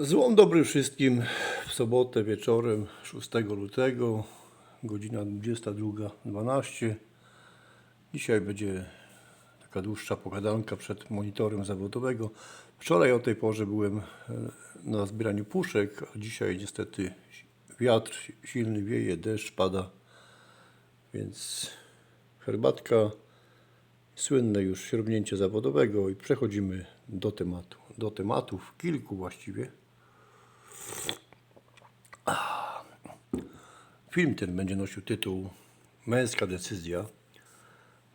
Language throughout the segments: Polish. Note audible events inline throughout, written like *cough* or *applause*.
Złom dobry wszystkim w sobotę wieczorem 6 lutego, godzina 22.12. Dzisiaj będzie taka dłuższa pogadanka przed monitorem zawodowego. Wczoraj o tej porze byłem e, na zbieraniu puszek, a dzisiaj niestety wiatr silny wieje, deszcz pada, więc herbatka, słynne już sięgnięcie zawodowego i przechodzimy do tematu. Do tematów, kilku właściwie. Film ten będzie nosił tytuł Męska decyzja.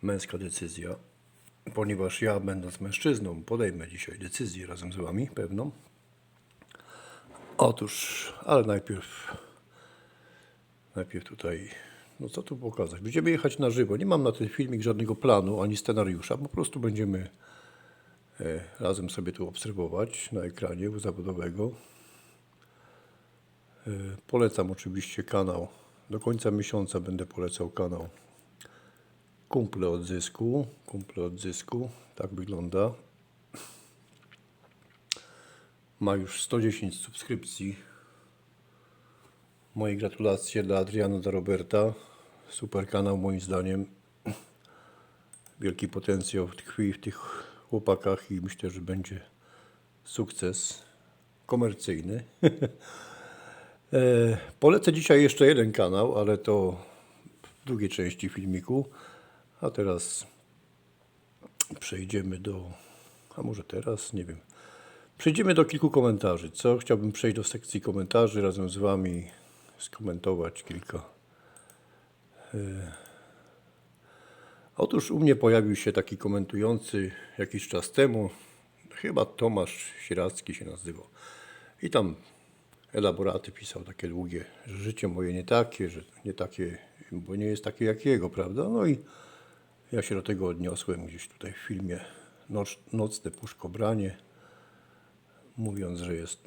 Męska decyzja, ponieważ ja, będąc mężczyzną, podejmę dzisiaj decyzję razem z Wami pewną. Otóż, ale najpierw, najpierw tutaj, no co tu pokazać? Będziemy jechać na żywo. Nie mam na ten filmik żadnego planu ani scenariusza, po prostu będziemy e, razem sobie tu obserwować na ekranie zawodowego. E, Polecam oczywiście kanał. Do końca miesiąca będę polecał kanał Kumple od Zysku. Kumple od Zysku. Tak wygląda. Ma już 110 subskrypcji. Moje gratulacje dla Adriana, dla Roberta. Super kanał moim zdaniem. Wielki potencjał tkwi w tych chłopakach i myślę, że będzie sukces komercyjny. *laughs* E, Polecę dzisiaj jeszcze jeden kanał, ale to w drugiej części filmiku. A teraz przejdziemy do. A może teraz? Nie wiem. Przejdziemy do kilku komentarzy. Co? Chciałbym przejść do sekcji komentarzy razem z Wami, skomentować kilka. E, Otóż u mnie pojawił się taki komentujący jakiś czas temu. Chyba Tomasz Sieracki się nazywał. I tam elaboraty pisał takie długie, że życie moje nie takie, że nie takie, bo nie jest takie jak jego, prawda? No i ja się do tego odniosłem gdzieś tutaj w filmie Noc, Nocne Puszkobranie, mówiąc, że jest...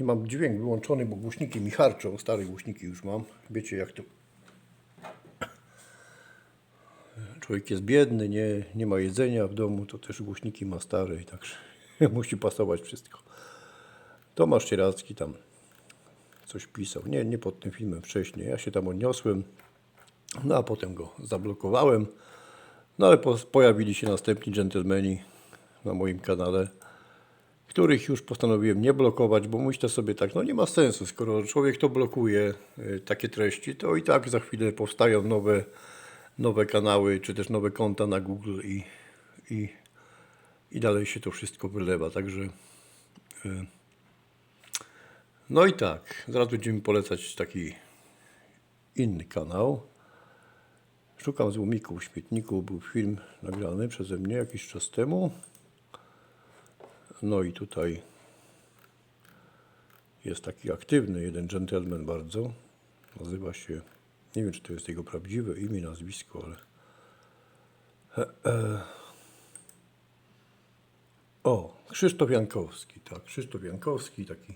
Nie mam dźwięk wyłączony, bo głośniki mi harczą, stare głośniki już mam. Wiecie jak to... Człowiek jest biedny, nie, nie ma jedzenia w domu, to też głośniki ma stare i także *laughs* musi pasować wszystko. Tomasz Sieracki tam coś pisał. Nie, nie pod tym filmem wcześniej. Ja się tam odniosłem, no a potem go zablokowałem. No ale po, pojawili się następni dżentelmeni na moim kanale, których już postanowiłem nie blokować, bo myślę sobie tak, no nie ma sensu, skoro człowiek to blokuje y, takie treści, to i tak za chwilę powstają nowe, nowe kanały, czy też nowe konta na Google i, i, i dalej się to wszystko wylewa. Także y, no i tak, zaraz będziemy polecać taki inny kanał. Szukam złomików w śmietniku, był film nagrany przeze mnie jakiś czas temu. No i tutaj jest taki aktywny jeden gentleman bardzo. Nazywa się, nie wiem czy to jest jego prawdziwe imię, nazwisko, ale... O, Krzysztof Jankowski, tak, Krzysztof Jankowski, taki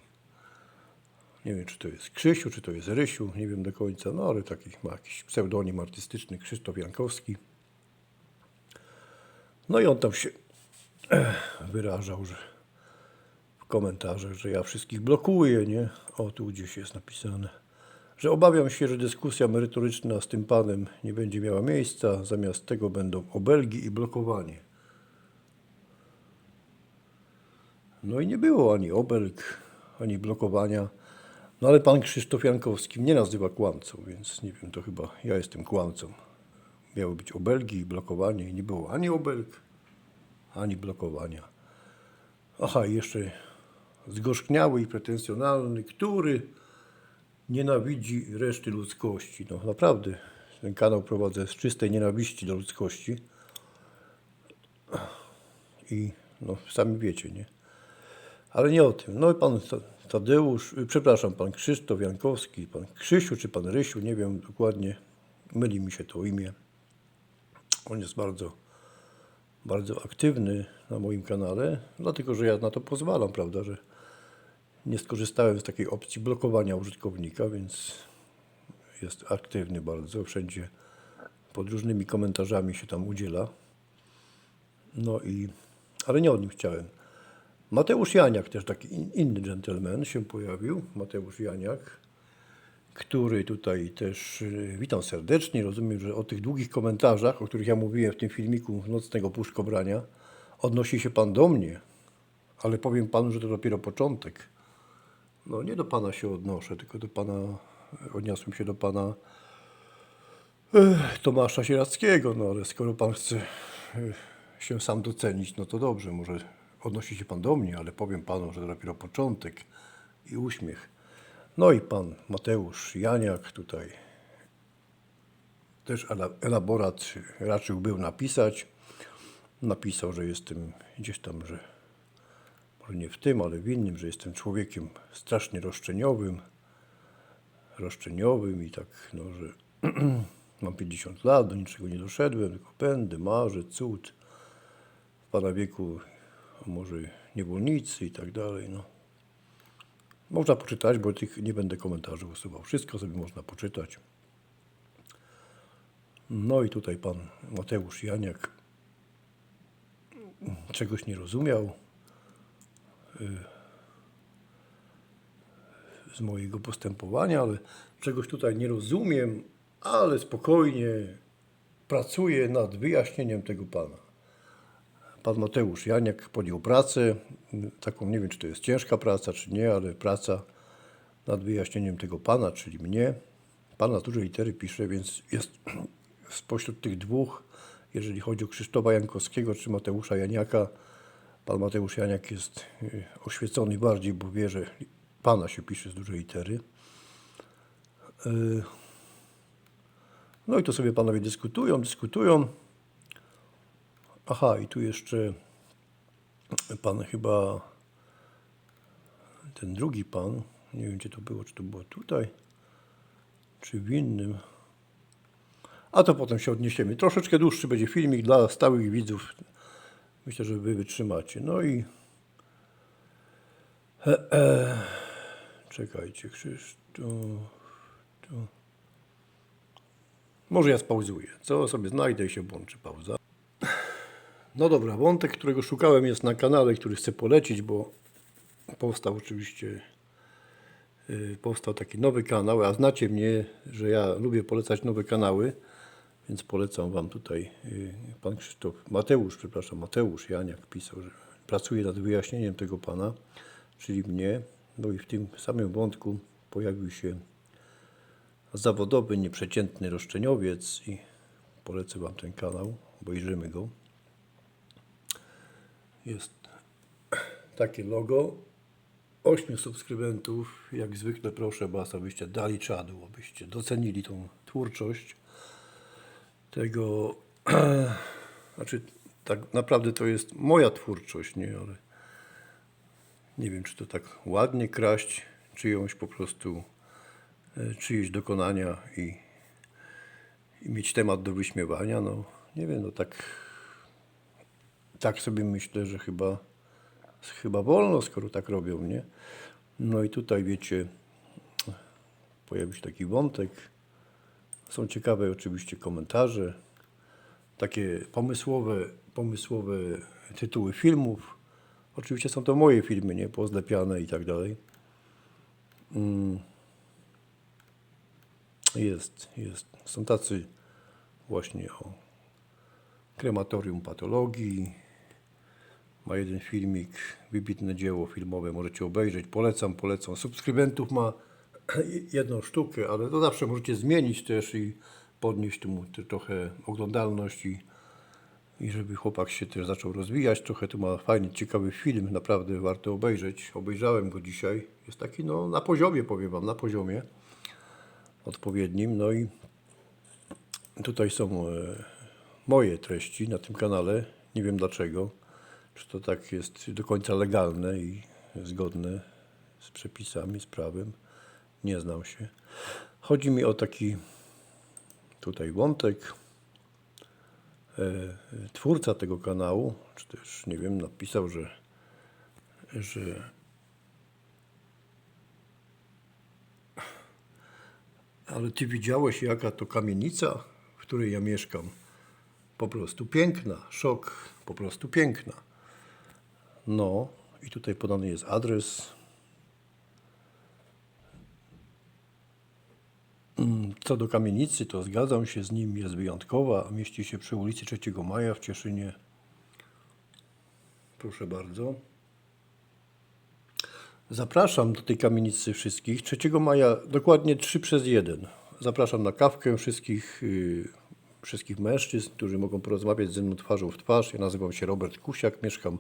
nie wiem, czy to jest Krzysiu, czy to jest Rysiu, nie wiem do końca, no ale taki ma jakiś pseudonim artystyczny, Krzysztof Jankowski. No i on tam się *clears throat* wyrażał, że w komentarzach, że ja wszystkich blokuję, nie? O, tu gdzieś jest napisane, że obawiam się, że dyskusja merytoryczna z tym panem nie będzie miała miejsca, zamiast tego będą obelgi i blokowanie. No i nie było ani obelg, ani blokowania. No ale pan Krzysztof Jankowski mnie nazywa kłamcą, więc nie wiem, to chyba ja jestem kłamcą. Miały być obelgi i blokowanie i nie było ani obelg, ani blokowania. Aha, i jeszcze zgorzkniały i pretensjonalny, który nienawidzi reszty ludzkości. No naprawdę, ten kanał prowadzę z czystej nienawiści do ludzkości. I no, sami wiecie, nie? Ale nie o tym. No i pan Tadeusz, y, przepraszam, pan Krzysztof Jankowski, pan Krzysiu czy pan Rysiu, nie wiem dokładnie, myli mi się to imię. On jest bardzo, bardzo aktywny na moim kanale, dlatego że ja na to pozwalam, prawda, że nie skorzystałem z takiej opcji blokowania użytkownika, więc jest aktywny bardzo, wszędzie pod różnymi komentarzami się tam udziela. No i, ale nie o nim chciałem. Mateusz Janiak, też taki in- inny dżentelmen się pojawił. Mateusz Janiak, który tutaj też, y, witam serdecznie, rozumiem, że o tych długich komentarzach, o których ja mówiłem w tym filmiku Nocnego Puszkobrania, odnosi się Pan do mnie, ale powiem Panu, że to dopiero początek. No nie do Pana się odnoszę, tylko do Pana, odniosłem się do Pana Ech, Tomasza Sierackiego, no ale skoro Pan chce ech, się sam docenić, no to dobrze, może odnosi się Pan do mnie, ale powiem Panu, że to dopiero początek i uśmiech. No i Pan Mateusz Janiak tutaj też ela- elaborat raczył był napisać. Napisał, że jestem gdzieś tam, że może nie w tym, ale w innym, że jestem człowiekiem strasznie roszczeniowym, roszczeniowym i tak, no, że *clears throat* mam 50 lat, do niczego nie doszedłem, tylko pędzę, marzę, cud. W Pana wieku a może niewolnicy i tak dalej, no. Można poczytać, bo tych nie będę komentarzy usuwał. Wszystko sobie można poczytać. No i tutaj pan Mateusz Janiak czegoś nie rozumiał y, z mojego postępowania, ale czegoś tutaj nie rozumiem, ale spokojnie pracuję nad wyjaśnieniem tego pana. Pan Mateusz Janiak podjął pracę, taką nie wiem, czy to jest ciężka praca, czy nie, ale praca nad wyjaśnieniem tego pana, czyli mnie. Pan na duże litery pisze, więc jest *clears throat* spośród tych dwóch, jeżeli chodzi o Krzysztofa Jankowskiego czy Mateusza Janiaka, pan Mateusz Janiak jest y, oświecony bardziej, bo wie, że pana się pisze z dużej litery. Y, No i to sobie panowie dyskutują, dyskutują. Aha, i tu jeszcze pan chyba, ten drugi pan, nie wiem gdzie to było, czy to było tutaj, czy w innym. A to potem się odniesiemy. Troszeczkę dłuższy będzie filmik dla stałych widzów. Myślę, że wy wytrzymacie. No i e, e, czekajcie, Krzysztof. Tu. Może ja spauzuję. Co sobie znajdę i się włączy pauza. No dobra, wątek, którego szukałem jest na kanale, który chcę polecić, bo powstał oczywiście, yy, powstał taki nowy kanał, a znacie mnie, że ja lubię polecać nowe kanały, więc polecam Wam tutaj, yy, Pan Krzysztof, Mateusz, przepraszam, Mateusz Janiak pisał, że pracuje nad wyjaśnieniem tego Pana, czyli mnie, no i w tym samym wątku pojawił się zawodowy, nieprzeciętny roszczeniowiec i polecę Wam ten kanał, obejrzymy go jest takie logo. Ośmiu subskrybentów. Jak zwykle proszę Was, abyście dali czadu, abyście docenili tą twórczość tego. *clears throat* Znaczy, tak naprawdę to jest moja twórczość, nie? Ale nie wiem, czy to tak ładnie kraść czyjąś po prostu, e, czyjeś dokonania i, i mieć temat do wyśmiewania. No, nie wiem, no tak tak sobie myślę, że chyba, chyba wolno, skoro tak robią, nie? No i tutaj wiecie, pojawił się taki wątek. Są ciekawe oczywiście komentarze, takie pomysłowe, pomysłowe tytuły filmów. Oczywiście są to moje filmy, nie? Pozlepiane i tak dalej. Mm. Jest, jest. Są tacy właśnie o krematorium patologii. Ma jeden filmik, wybitne dzieło filmowe, możecie obejrzeć. Polecam, polecam. Subskrybentów ma *clears throat* jedną sztukę, ale to zawsze możecie zmienić też i podnieść mu trochę oglądalność i, i żeby chłopak się też zaczął rozwijać. Trochę tu ma fajny, ciekawy film, naprawdę warto obejrzeć. Obejrzałem go dzisiaj. Jest taki no na poziomie, powiem Wam, na poziomie odpowiednim. No i tutaj są e, moje treści na tym kanale. Nie wiem dlaczego. Czy to tak jest do końca legalne i zgodne z przepisami, z prawem. Nie znam się. Chodzi mi o taki tutaj wątek. E, twórca tego kanału, czy też nie wiem, napisał, że, że ale ty widziałeś jaka to kamienica, w której ja mieszkam. Po prostu piękna, szok, po prostu piękna. No I tutaj podany jest adres. Mm, Co do kamienicy, to zgadzam się z nim, jest wyjątkowa. Mieści się przy ulicy 3 Maja w Cieszynie. Proszę bardzo. Zapraszam do tej kamienicy wszystkich. 3 maja dokładnie 3 przez 1. Zapraszam na kawkę wszystkich, yy, wszystkich mężczyzn, którzy mogą porozmawiać ze mną twarzą w twarz. Ja nazywam się Robert Kusiak, mieszkam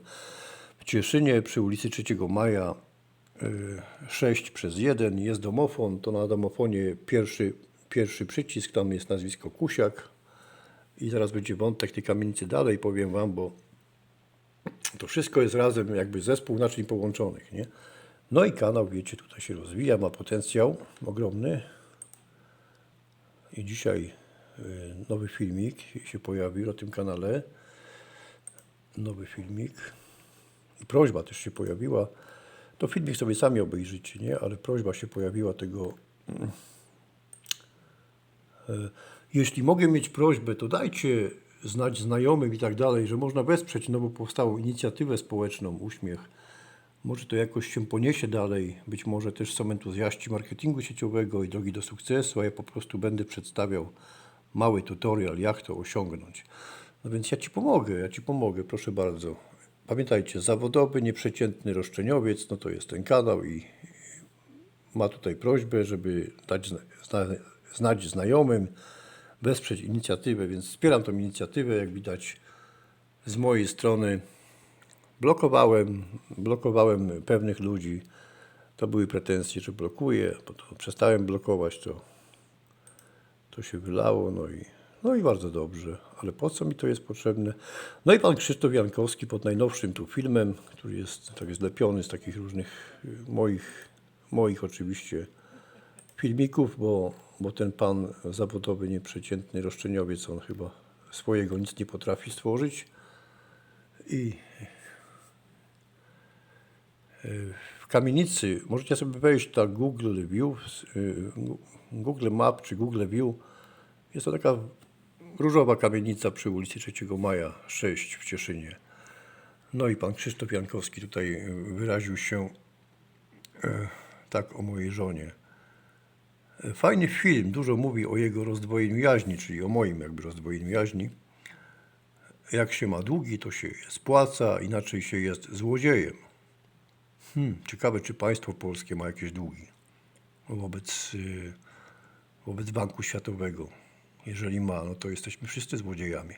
w Cieszynie przy ulicy 3 Maja yy, 6 przez 1. Jest domofon, to na domofonie pierwszy, pierwszy przycisk, tam jest nazwisko Kusiak. I zaraz będzie wątek tej kamienicy dalej, powiem Wam, bo to wszystko jest razem jakby zespół naczyń połączonych, nie? No i kanał, wiecie, tutaj się rozwija, ma potencjał ogromny. I dzisiaj y, nowy filmik się pojawił na tym kanale. Nowy filmik. I prośba też się pojawiła. To filmik sobie sami obejrzycie, nie? Ale prośba się pojawiła tego... e, Jeśli mogę mieć prośbę, to dajcie znać znajomym i tak dalej, że można wesprzeć nowo powstałą inicjatywę społeczną Uśmiech. Może to jakoś się poniesie dalej. Być może też są entuzjaści marketingu sieciowego i drogi do sukcesu, a ja po prostu będę przedstawiał mały tutorial, jak to osiągnąć. No więc ja Ci pomogę, ja Ci pomogę, proszę bardzo. Pamiętajcie, zawodowy, nieprzeciętny roszczeniowiec, no to jest ten kanał i ma tutaj prośbę, żeby dać zna, zna, znać znajomym, wesprzeć inicjatywę, więc wspieram tą inicjatywę, jak widać z mojej strony. Blokowałem, blokowałem pewnych ludzi. To były pretensje, że blokuję, bo to przestałem blokować, to, to się wylało, no i, no i bardzo dobrze. Ale po co mi to jest potrzebne? No i pan Krzysztof Jankowski pod najnowszym tu filmem, który jest tak zlepiony z takich różnych y, moich, moich oczywiście filmików, bo, bo ten pan zawodowy, nieprzeciętny roszczeniowiec, on chyba swojego nic nie potrafi stworzyć. I w kamienicy możecie sobie wejść na Google View, y, Google Map czy Google View. Jest to taka różowa kamienica przy ulicy 3 Maja 6 w Cieszynie. No i pan Krzysztof Jankowski tutaj wyraził się e, tak o mojej żonie. Fajny film, dużo mówi o jego rozdwojeniu jaźni, czyli o moim jakby rozdwojeniu jaźni. Jak się ma długi, to się spłaca, inaczej się jest złodziejem. Hmm, ciekawe, czy państwo polskie ma jakieś długi wobec, y, wobec Banku Światowego. Jeżeli ma, no to jesteśmy wszyscy złodziejami.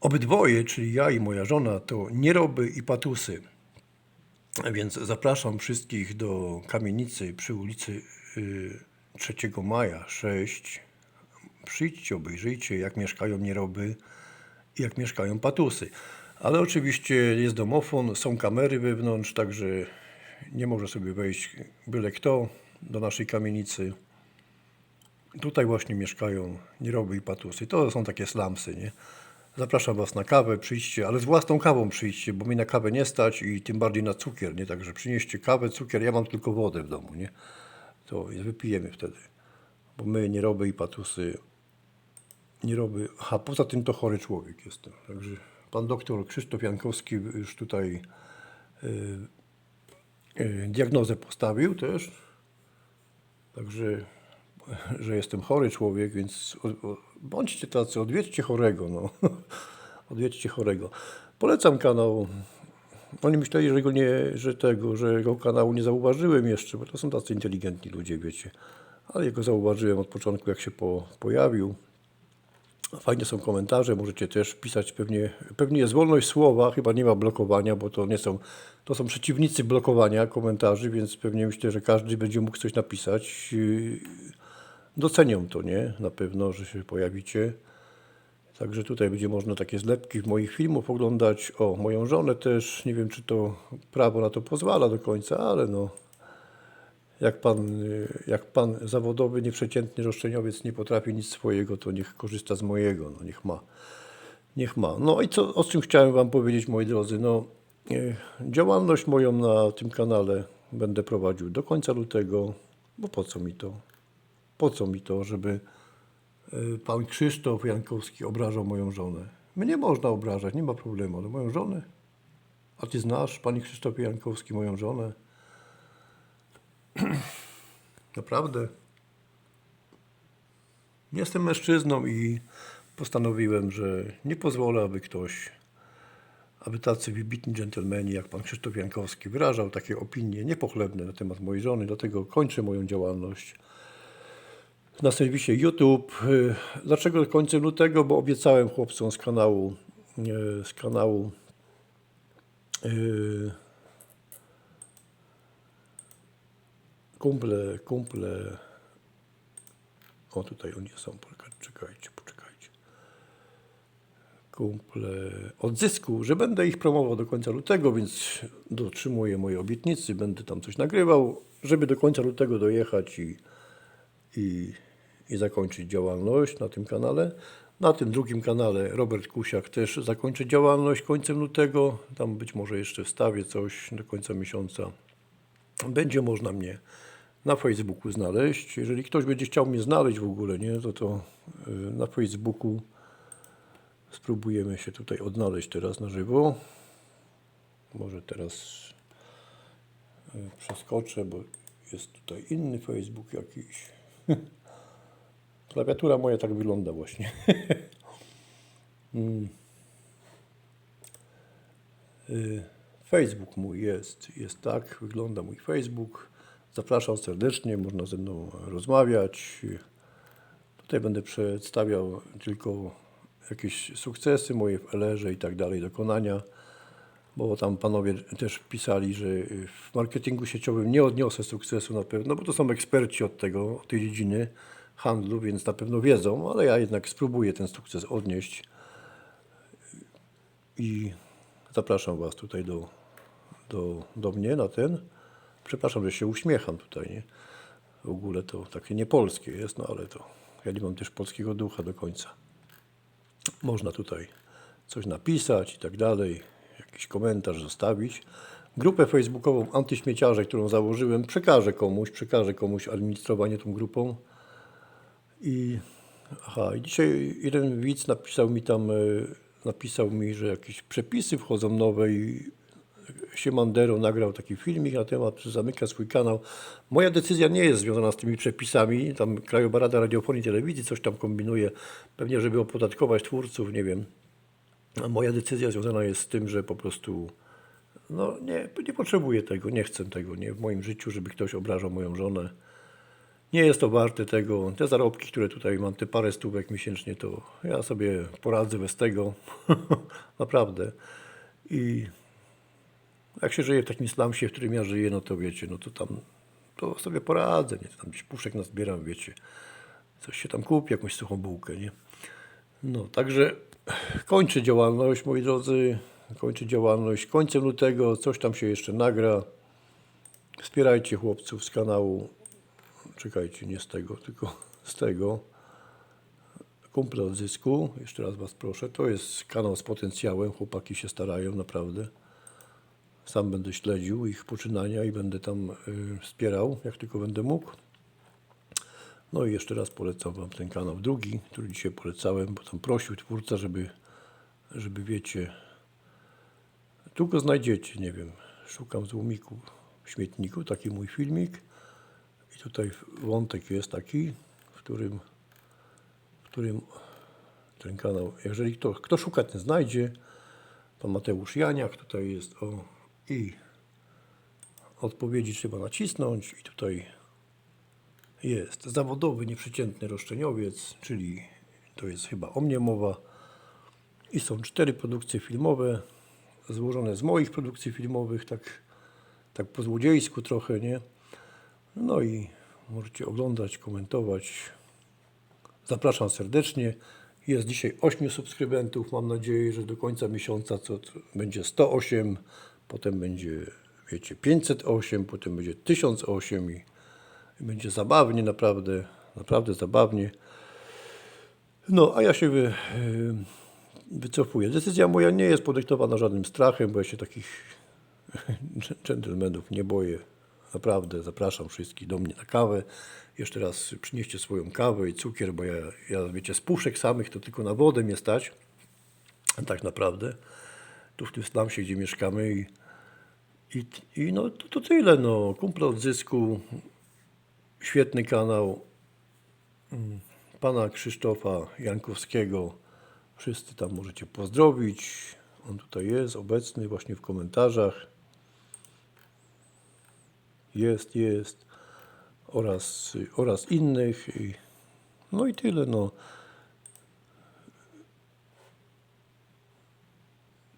Obydwoje, czyli ja i moja żona, to nieroby i patusy. Więc zapraszam wszystkich do kamienicy przy ulicy y, 3 Maja 6. Przyjdźcie, obejrzyjcie, jak mieszkają nieroby i jak mieszkają patusy. Ale oczywiście jest domofon, są kamery wewnątrz, także nie może sobie wejść byle kto do naszej kamienicy. Tutaj właśnie mieszkają nieroby i patusy. To są takie slamsy, nie? Zapraszam Was na kawę, przyjdźcie, ale z własną kawą przyjdźcie, bo mi na kawę nie stać i tym bardziej na cukier, nie? Także przynieście kawę, cukier, ja mam tylko wodę w domu, nie? To wypijemy wtedy, bo my nieroby i patusy nie robię. A poza tym to chory człowiek jestem. Także pan doktor Krzysztof Jankowski już tutaj y, y, diagnozę postawił też. Także, że jestem chory człowiek, więc bądźcie tacy, odwiedźcie chorego. No. *laughs* odwiedźcie chorego. Polecam kanał. Oni myśleli, że go nie, że tego, że go kanału nie zauważyłem jeszcze, bo to są tacy inteligentni ludzie, wiecie. Ale jego zauważyłem od początku, jak się po, pojawił. Fajne są komentarze, możecie też pisać pewnie, pewnie jest wolność słowa, chyba nie ma blokowania, bo to nie są, to są przeciwnicy blokowania komentarzy, więc pewnie myślę, że każdy będzie mógł coś napisać. Docenią to, nie? Na pewno, że się pojawicie. Także tutaj będzie można takie zlepki moich filmów oglądać. O, moją żonę też, nie wiem czy to prawo na to pozwala do końca, ale no, jak pan, y, jak pan zawodowy, nieprzeciętny roszczeniowiec nie potrafi nic swojego, to niech korzysta z mojego, no niech ma. Niech ma. No i co, o czym chciałem wam powiedzieć, moi drodzy, no y, działalność moją na tym kanale będę prowadził do końca lutego, bo po co mi to? Po co mi to, żeby y, pan Krzysztof Jankowski obrażał moją żonę? Mnie można obrażać, nie ma problemu, ale moją żonę? A ty znasz, panie Krzysztofie Jankowski, moją żonę? *clears throat* Naprawdę. Jestem mężczyzną i postanowiłem, że nie pozwolę, aby ktoś, aby tacy wybitni dżentelmeni jak pan Krzysztof Jankowski wyrażał takie opinie niepochlebne na temat mojej żony. Dlatego kończę moją działalność na serwisie YouTube. Y, Dlaczego kończę lutego? Bo obiecałem chłopcom z kanału, y, z kanału y, kumple, kumple. O, tutaj oni są. Czekajcie, poczekajcie. Kumple odzysku, że będę ich promował do końca lutego, więc dotrzymuję mojej obietnicy. Będę tam coś nagrywał, żeby do końca lutego dojechać i, i, i zakończyć działalność na tym kanale. Na tym drugim kanale Robert Kusiak też zakończy działalność końcem lutego. Tam być może jeszcze wstawię coś do końca miesiąca. Będzie można mnie na Facebooku znaleźć. Jeżeli ktoś będzie chciał mnie znaleźć w ogóle, nie, to to y, na Facebooku spróbujemy się tutaj odnaleźć teraz na żywo. Może teraz y, przeskoczę, bo jest tutaj inny Facebook jakiś. *laughs* Klawiatura moja tak wygląda właśnie. *laughs* Mm. Y, Facebook mój jest, jest tak, wygląda mój Facebook. Zapraszam serdecznie, można ze mną rozmawiać. Tutaj będę przedstawiał tylko jakieś sukcesy moje w LR-ze i tak dalej, dokonania, bo tam panowie też pisali, że w marketingu sieciowym nie odniosę sukcesu na pewno, bo to są eksperci od tego, od tej dziedziny handlu, więc na pewno wiedzą, ale ja jednak spróbuję ten sukces odnieść i zapraszam Was tutaj do, do, do mnie na ten. Przepraszam, że się uśmiecham tutaj, nie? W ogóle to takie niepolskie jest, no ale to ja nie mam też polskiego ducha do końca. Można tutaj coś napisać i tak dalej, jakiś komentarz zostawić. Grupę facebookową Antyśmieciarze, którą założyłem, przekażę komuś, przekażę komuś administrowanie tą grupą. I aha, i dzisiaj jeden widz napisał mi tam, e, napisał mi, że jakieś przepisy wchodzą nowe i Siemandero nagrał taki filmik na temat, że zamyka swój kanał. Moja decyzja nie jest związana z tymi przepisami. Tam Krajowa Rada Radiofonii i Telewizji coś tam kombinuje, pewnie żeby opodatkować twórców, nie wiem. A moja decyzja związana jest z tym, że po prostu no nie, nie potrzebuję tego, nie chcę tego nie w moim życiu, żeby ktoś obrażał moją żonę. Nie jest to warte tego. Te zarobki, które tutaj mam, te parę stówek miesięcznie, to ja sobie poradzę bez tego. *laughs* Naprawdę. I jak się żyje w takim slumsie, w którym ja żyję, no to wiecie, no to tam to sobie poradzę, nie? Tam gdzieś puszek nazbieram, wiecie. Coś się tam kupi, jakąś suchą bułkę, nie? No, także kończę działalność, moi drodzy. Kończę działalność. Końcem lutego coś tam się jeszcze nagra. Wspierajcie chłopców z kanału. Czekajcie, nie z tego, tylko z tego. Kumple od zysku. Jeszcze raz Was proszę. To jest kanał z potencjałem. Chłopaki się starają, naprawdę. Sam będę śledził ich poczynania i będę tam y, wspierał, jak tylko będę mógł. No i jeszcze raz polecam Wam ten kanał drugi, który dzisiaj polecałem, bo tam prosił twórca, żeby, żeby wiecie, tu go znajdziecie, nie wiem, szukam w tłumiku, w śmietniku, taki mój filmik i tutaj wątek jest taki, w którym, w którym ten kanał, jeżeli kto, kto szuka, ten znajdzie. Pan Mateusz Janiak, tutaj jest o i odpowiedzi trzeba nacisnąć i tutaj jest zawodowy, nieprzeciętny roszczeniowiec, czyli to jest chyba o mnie mowa. I są cztery produkcje filmowe, złożone z moich produkcji filmowych, tak, tak po złodziejsku trochę, nie? No i możecie oglądać, komentować. Zapraszam serdecznie. Jest dzisiaj 8 subskrybentów. Mam nadzieję, że do końca miesiąca to będzie 108, potem będzie, wiecie, 508, potem będzie 1008 i, i będzie zabawnie, naprawdę, naprawdę zabawnie. No, a ja się wy, y, wycofuję. Decyzja moja nie jest podyktowana żadnym strachem, bo ja się takich *laughs* dżentelmenów nie boję. Naprawdę zapraszam wszystkich do mnie na kawę. Jeszcze raz przynieście swoją kawę i cukier, bo ja, ja wiecie, z puszek samych to tylko na wodę mnie stać. Tak naprawdę. tu w tym slumsie, gdzie mieszkamy i, i, i no to, to tyle, no. Kumple od zysku, świetny kanał mm, pana Krzysztofa Jankowskiego. Wszyscy tam możecie pozdrowić. On tutaj jest obecny właśnie w komentarzach. Jest, jest. Oraz, oraz innych. No i tyle, no.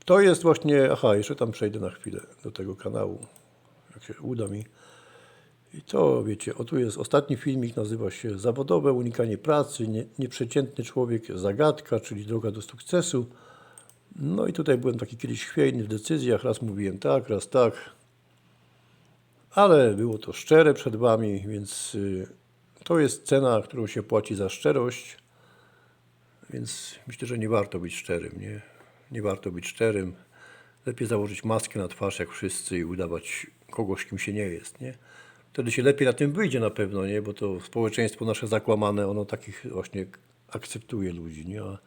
To jest właśnie, aha, jeszcze tam przejdę na chwilę do tego kanału, jak się uda mi. I to, wiecie, o tu jest ostatni filmik, nazywa się Zawodowe unikanie pracy, nie, nieprzeciętny człowiek, zagadka, czyli droga do sukcesu. No i tutaj byłem taki kiedyś chwiejny w decyzjach, raz mówiłem tak, raz tak, ale było to szczere przed Wami, więc y, to jest cena, którą się płaci za szczerość. Więc myślę, że nie warto być szczerym, nie? Nie warto być szczerym. Lepiej założyć maskę na twarz jak wszyscy i udawać kogoś, kim się nie jest, nie? Wtedy się lepiej na tym wyjdzie na pewno, nie? Bo to społeczeństwo nasze zakłamane, ono takich właśnie akceptuje ludzi, nie? A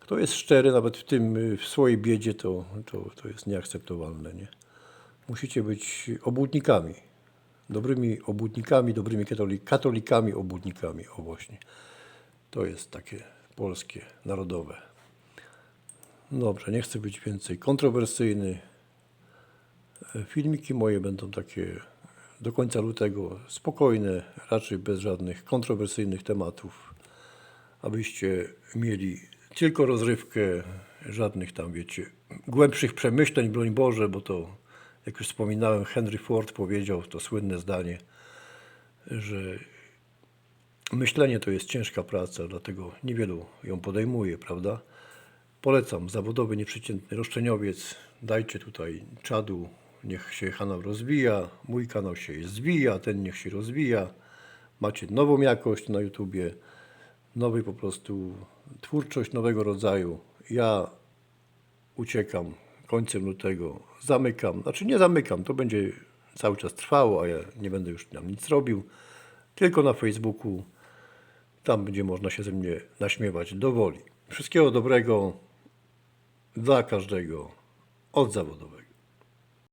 kto jest szczery nawet w tym, y, w swojej biedzie, to, to, to jest nieakceptowalne, nie? Musicie być obłudnikami. Dobrymi obłudnikami, dobrymi katoli- katolikami, obłudnikami. O właśnie. To jest takie polskie, narodowe. Dobrze, nie chcę być więcej kontrowersyjny. E, Filmiki moje będą takie do końca lutego spokojne, raczej bez żadnych kontrowersyjnych tematów, abyście mieli tylko rozrywkę, żadnych tam, wiecie, głębszych przemyśleń, broń Boże, bo to, jak już wspominałem, Henry Ford powiedział to słynne zdanie, że myślenie to jest ciężka praca, dlatego niewielu ją podejmuje, prawda? Polecam, zawodowy, nieprzeciętny roszczeniowiec, dajcie tutaj czadu, niech się kanał rozwija, mój kanał się zwija, ten niech się rozwija, macie nową jakość na YouTubie, nowy po prostu twórczość nowego rodzaju. Ja uciekam końcem lutego, zamykam, znaczy nie zamykam, to będzie cały czas trwało, a ja nie będę już tam nic robił, tylko na Facebooku, tam będzie można się ze mnie naśmiewać do woli. Wszystkiego dobrego dla każdego od zawodowego.